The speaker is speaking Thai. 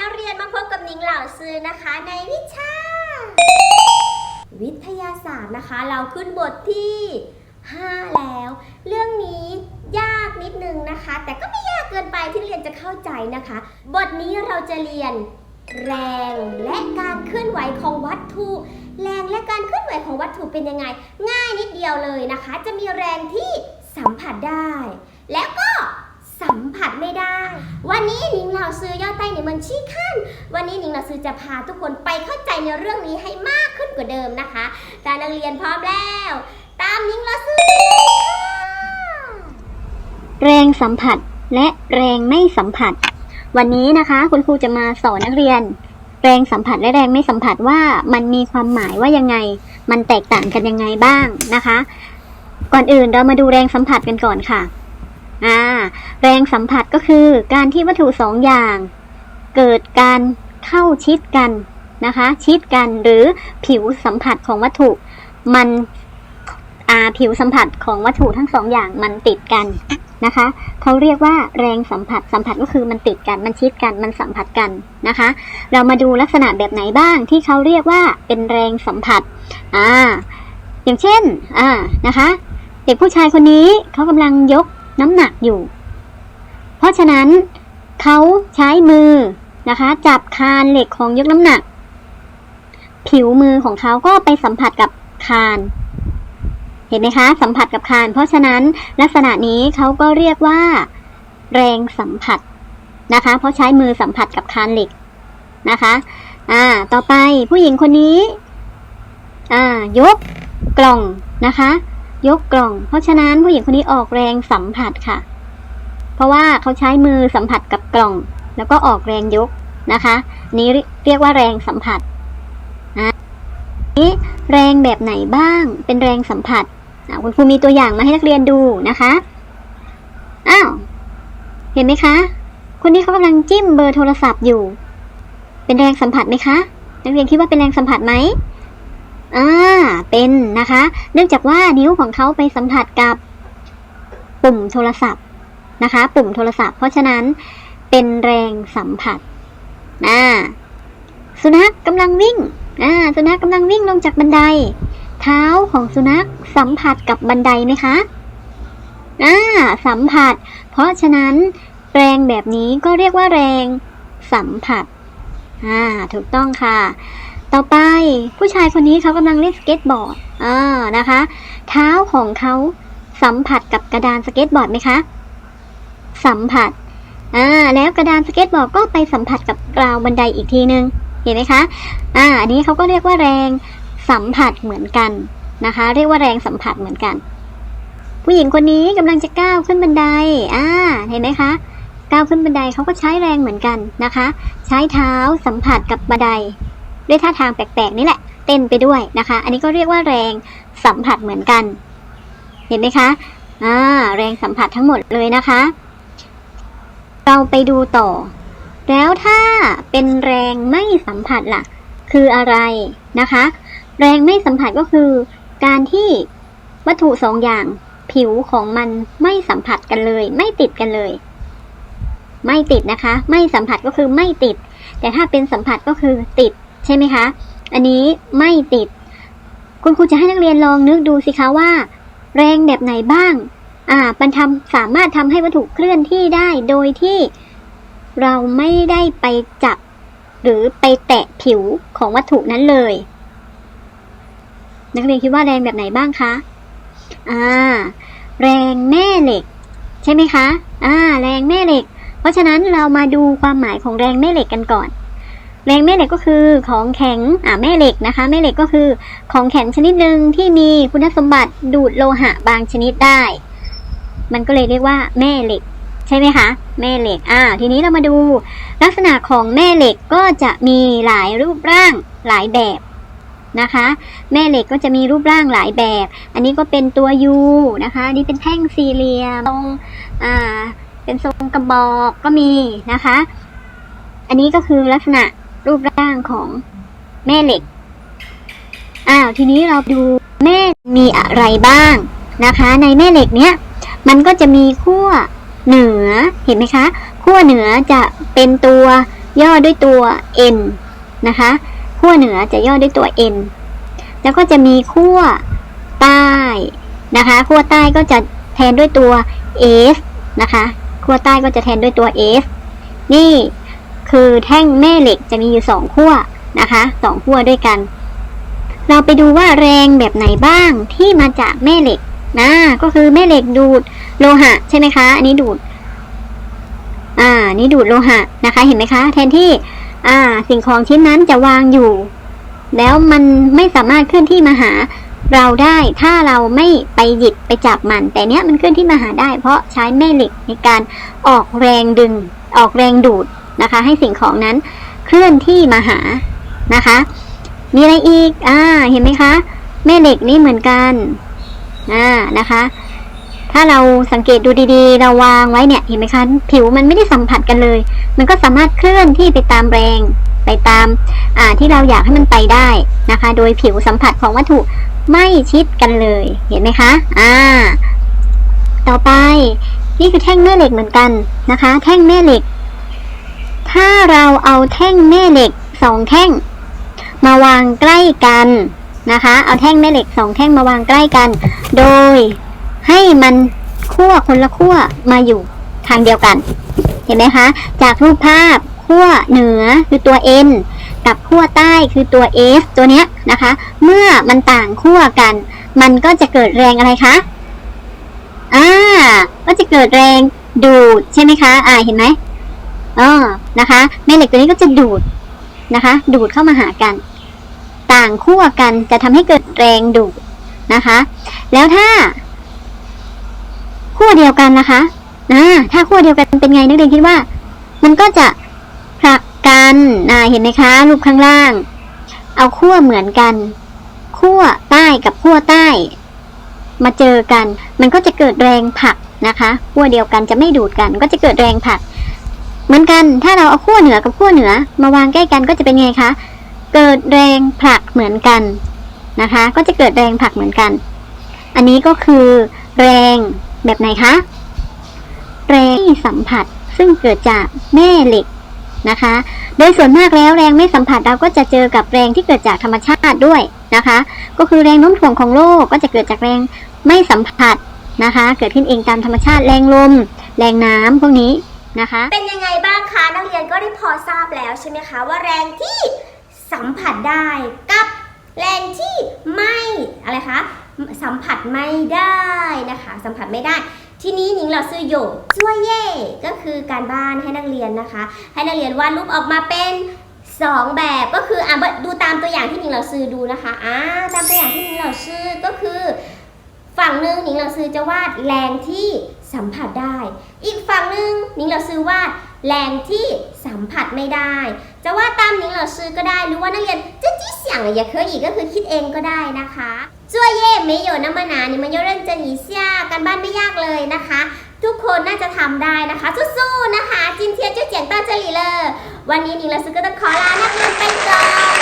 นักเรียนมาพบกับนิงเหล่าซื้อนะคะ ในวิชา วิทยาศาสตร์นะคะ เราขึ้นบทที่ 5 แล้ว เรื่องนี้ยากนิดนึงนะคะ แต่ก็ไม่ยากเกินไปที่เรียนจะเข้าใจนะคะ บทนี้เราจะเรียนแรงและการเคลื่อนไหวของวัตถุ แรงและการเคลื่อนไหวของวัตถุเป็นยังไง ง่ายนิดเดียวเลยนะคะ จะมีแรงที่สัมผัสได้ และก็ สัมผัสไม่ได้ วันนี้นิงเหล่าซื้อย่อใต้ในมันชี้ขั้น วันนี้นิงเหล่าซื้อจะพาทุกคนไปเข้าใจในเรื่องนี้ให้มากขึ้นกว่าเดิมนะคะถ้านักเรียนพร้อมแล้ว ตามนิงเหล่าซื้อเลยค่ะแรงสัมผัสและแรงไม่สัมผัส วันนี้นะคะคุณครูจะมาสอนนักเรียน แรงสัมผัสและแรงไม่สัมผัสว่ามันมีความหมายว่ายังไง มันแตกต่างกันยังไงบ้างนะคะ ก่อนอื่นเรามาดูแรงสัมผัสกันก่อนค่ะ อ่าแรงสัมผัสก็คือการที่วัตถุสองอย่าง เกิดการเข้าชิดกันนะคะ ชิดกันหรือผิวสัมผัสของวัตถุ มันผิวสัมผัสของวัตถุทั้งสองอย่างมันติดกันนะคะเขาเรียกว่าแรงสัมผัสสัมผัสก็คือมันติดกันมันชิดกันมันสัมผัสกันนะคะ เรามาดูลักษณะแบบไหนบ้างที่เขาเรียกว่าเป็นแรงสัมผัสอ่าอย่างเช่นอ่านะคะ เด็กผู้ชายคนนี้เขากำลังยก น้ำหนักอยู่ เพราะฉะนั้นเขาใช้มือนะคะ จับคานเหล็กของยกน้ำหนัก ผิวมือของเขาก็ไปสัมผัสกับคาน เห็นไหมคะ สัมผัสกับคาน เพราะฉะนั้นลักษณะนี้เขาก็เรียกว่า แรงสัมผัสนะคะ เพราะใช้มือสัมผัสกับคานเหล็กนะคะ อ่า ต่อไปผู้หญิงคนนี้ อ่า ยกกล่องนะคะ ยกกล่อง เพราะฉะนั้นผู้หญิงคนนี้ออกแรงสัมผัสค่ะ เพราะว่าเขาใช้มือสัมผัสกับกล่อง แล้วก็ออกแรงยกนะคะ นี้เรียกว่าแรงสัมผัสอะนี้แรงแบบไหนบ้างเป็นแรงสัมผัสอะคุณครูมีตัวอย่างมาให้นักเรียนดูนะคะอ้าวเห็นไหมคะ คนนี้เขากำลังจิ้มเบอร์โทรศัพท์อยู่ เป็นแรงสัมผัสไหมคะ นักเรียนคิดว่าเป็นแรงสัมผัสไหม อ่า เป็นนะคะ เนื่องจากว่านิ้วของเขาไปสัมผัสกับปุ่มโทรศัพท์นะคะ ปุ่มโทรศัพท์ เพราะฉะนั้นเป็นแรงสัมผัสอ่าสุนัขกำลังวิ่งอ่าสุนัขกำลังวิ่งลงจากบันได เท้าของสุนัขสัมผัสกับบันไดไหมคะอ่าสัมผัส เพราะฉะนั้นแรงแบบนี้ก็เรียกว่าแรงสัมผัสอ่าถูกต้องค่ะ ต่อไปผู้ชายคนนี้เขากำลังเล่นสเก็ตบอร์ดอ่านะคะ เท้าของเขาสัมผัสกับกระดานสเก็ตบอร์ดไหมคะ สัมผัสอ่าแล้วกระดานสเก็ตบอร์ดก็ไปสัมผัสกับราวบันไดอีกทีนึง เห็นไหมคะ อ่า อันนี้เขาก็เรียกว่าแรงสัมผัสเหมือนกันนะคะ เรียกว่าแรงสัมผัสเหมือนกัน ผู้หญิงคนนี้กำลังจะก้าวขึ้นบันได อ่า เห็นไหมคะ ก้าวขึ้นบันไดเขาก็ใช้แรงเหมือนกันนะคะ ใช้เท้าสัมผัสกับบันได ด้วยท่าทางแปลกๆนี่แหละ เต้นไปด้วยนะคะ อันนี้ก็เรียกว่าแรงสัมผัสเหมือนกัน เห็นไหมคะอ่าแรงสัมผัสทั้งหมดเลยนะคะ เราไปดูต่อ แล้วถ้าเป็นแรงไม่สัมผัสล่ะ คืออะไรนะคะ แรงไม่สัมผัสก็คือ การที่วัตถุสองอย่างผิวของมันไม่สัมผัสกันเลย ไม่ติดกันเลย ไม่ติดนะคะ ไม่สัมผัสก็คือไม่ติด แต่ถ้าเป็นสัมผัสก็คือติด ใช่ไหมคะ อันนี้ไม่ติด คุณครูจะให้นักเรียนลองนึกดูสิคะว่า แรงแบบไหนบ้าง อ่ามันทำสามารถทำให้วัตถุเคลื่อนที่ได้โดยที่เราไม่ได้ไปจับ หรือไปแตะผิวของวัตถุนั้นเลย นักเรียนคิดว่าแรงแบบไหนบ้างคะอ่า แรงแม่เหล็ก ใช่ไหมคะ อ่า แรงแม่เหล็ก เพราะฉะนั้นเรามาดูความหมายของแรงแม่เหล็กกันก่อน แรงแม่เหล็กก็คือของแข็งอ่าแม่เหล็กนะคะ แม่เหล็กก็คือของแข็งชนิดหนึ่งที่มีคุณสมบัติดูดโลหะบางชนิดได้ มันก็เลยเรียกว่าแม่เหล็ก ใช่ไหมคะ แม่เหล็กอ่า ทีนี้เรามาดู ลักษณะของแม่เหล็กก็จะมีหลายรูปร่างหลายแบบนะคะ แม่เหล็กก็จะมีรูปร่างหลายแบบ อันนี้ก็เป็นตัวยูนะคะนนี่เป็นแท่งสี่เหลี่ยมทรงอ่าเป็นทรงกระบอกก็มีนะคะ อันนี้ก็คือลักษณะ รูปร่างของแม่เหล็ก อ้าวทีนี้เราดูแม่มีอะไรบ้างนะคะ ในแม่เหล็กเนี้ยมันก็จะมีขั้วเหนือเห็นไหมคะขั้วเหนือจะเป็นตัวย่อด้วยตัว n นะคะขั้วเหนือจะย่อด้วยตัว n แล้วก็จะมีขั้วใต้นะคะขั้วใต้ก็จะแทนด้วยตัว s นะคะขั้วใต้ก็จะแทนด้วยตัว s นี่ คือแท่งแม่เหล็กจะมีอยู่สองขั้วนะคะสองขั้วด้วยกัน เราไปดูว่าแรงแบบไหนบ้างที่มาจากแม่เหล็กนะก็คือแม่เหล็กดูดโลหะใช่ไหมคะ อันนี้ดูด อ่า นี่ดูดโลหะนะคะ เห็นไหมคะ แทนที่ อ่า สิ่งของชิ้นนั้นจะวางอยู่ แล้วมันไม่สามารถเคลื่อนที่มาหาเราได้ถ้าเราไม่ไปหยิบไปจับมัน แต่เนี้ยมันเคลื่อนที่มาหาได้ เพราะใช้แม่เหล็กในการออกแรงดึง ออกแรงดูด นะคะ ให้สิ่งของนั้นเคลื่อนที่มาหานะคะ มีอะไรอีกอ่าเห็นไหมคะ แม่เหล็กนี่เหมือนกันอ่านะคะ ถ้าเราสังเกตดูดีๆ เราวางไว้เนี่ยเห็นไหมคะ ผิวมันไม่ได้สัมผัสกันเลย มันก็สามารถเคลื่อนที่ไปตามแรงไปตามอ่าที่เราอยากให้มันไปได้นะคะ โดยผิวสัมผัสของวัตถุไม่ชิดกันเลย เห็นไหมคะอ่าต่อไปนี่คือแท่งแม่เหล็กเหมือนกันนะคะ แท่งแม่เหล็ก ถ้าเราเอาแท่งแม่เหล็กสองแท่ง มาวางใกล้กันนะคะ เอาแท่งแม่เหล็กสองแท่งมาวางใกล้กัน โดยให้มันขั้วคนละขั้วมาอยู่ทางเดียวกัน เห็นไหมคะ จากรูปภาพขั้วเหนือคือตัว n กับขั้วใต้คือตัว s ตัวเนี้ยนะคะ เมื่อมันต่างขั้วกัน มันก็จะเกิดแรงอะไรคะอ่าก็จะเกิดแรงดูดใช่ไหมคะ อ่าเห็นไหมอ๋อ นะคะแม่เหล็กตัวนี้ก็จะดูดนะคะ ดูดเข้ามาหากัน ต่างขั้วกันจะทำให้เกิดแรงดูดนะคะ แล้วถ้าขั้วเดียวกันนะคะอ่าถ้าขั้วเดียวกันเป็นไงนักเรียนคิดว่า มันก็จะผลักกันอ่าเห็นไหมคะรูปข้างล่าง เอาขั้วเหมือนกันขั้วใต้กับขั้วใต้ มาเจอกัน มันก็จะเกิดแรงผลักนะคะขั้วเดียวกันจะไม่ดูดกัน ก็จะเกิดแรงผลัก มือนกันถ้าเราเอาขั้วเหนือกับขั้วเหนือ มาวางใกล้กันก็จะเป็นไงคะ เกิดแรงผลักเหมือนกันนะคะ ก็จะเกิดแรงผลักเหมือนกัน อันนี้ก็คือแรงแบบไหนคะ แรงสัมผัสซึ่งเกิดจากแม่เหล็กนะคะ โดยส่วนมากแล้วแรงไม่สัมผัสเราก็จะเจอกับแรงที่เกิดจากธรรมชาติด้วยนะคะ ก็คือแรงโน้มถ่วงของโลกก็จะเกิดจากแรงไม่สัมผัสนะคะ เกิดขึ้นเองตามธรรมชาติแรงลม แรงน้ำพวกนี้ นะคะ เป็นยังไงบ้างคะนักเรียนก็ได้พอทราบแล้วใช่ไหมคะว่าแรงที่สัมผัสได้กับแรงที่ไม่อะไรคะสัมผัสไม่ได้นะคะ สัมผัสไม่ได้ ทีนี้หนิงเราซื้อโยจ้วยเย่ก็คือการบ้านให้นักเรียนนะคะ ให้นักเรียนวาดรูปออกมาเป็นสองแบบก็คืออะดูตามตัวอย่างที่หนิงเราซื้อดูนะคะอ่าตามตัวอย่างที่หนิงเราซื้อก็คือ ฝั่งหนึ่งหนิงเราซื้อจะวาดแรงที่ สัมผัสได้ อีกฝั่งหนึ่งนิ้งเราซื้อว่าแรงที่สัมผัสไม่ได้ จะวาดตามนิ้งเราซื้อก็ได้หรือว่านักเรียนจะจี้เสียงอย่าเคยอีกก็คือคิดเองก็ได้นะคะจั่วเย่ไม่โยน้ำมันนานี่มันโยเรื่องจะหนีเสียการบ้านไม่ยากเลยนะคะ ทุกคนน่าจะทำได้นะคะสู้ๆนะคะ จินเทียเจ้าเจียงต้าเจลีเลอวันนี้นิ้งเราซื้อก็ต้องขอลานักเรียนไปก่อน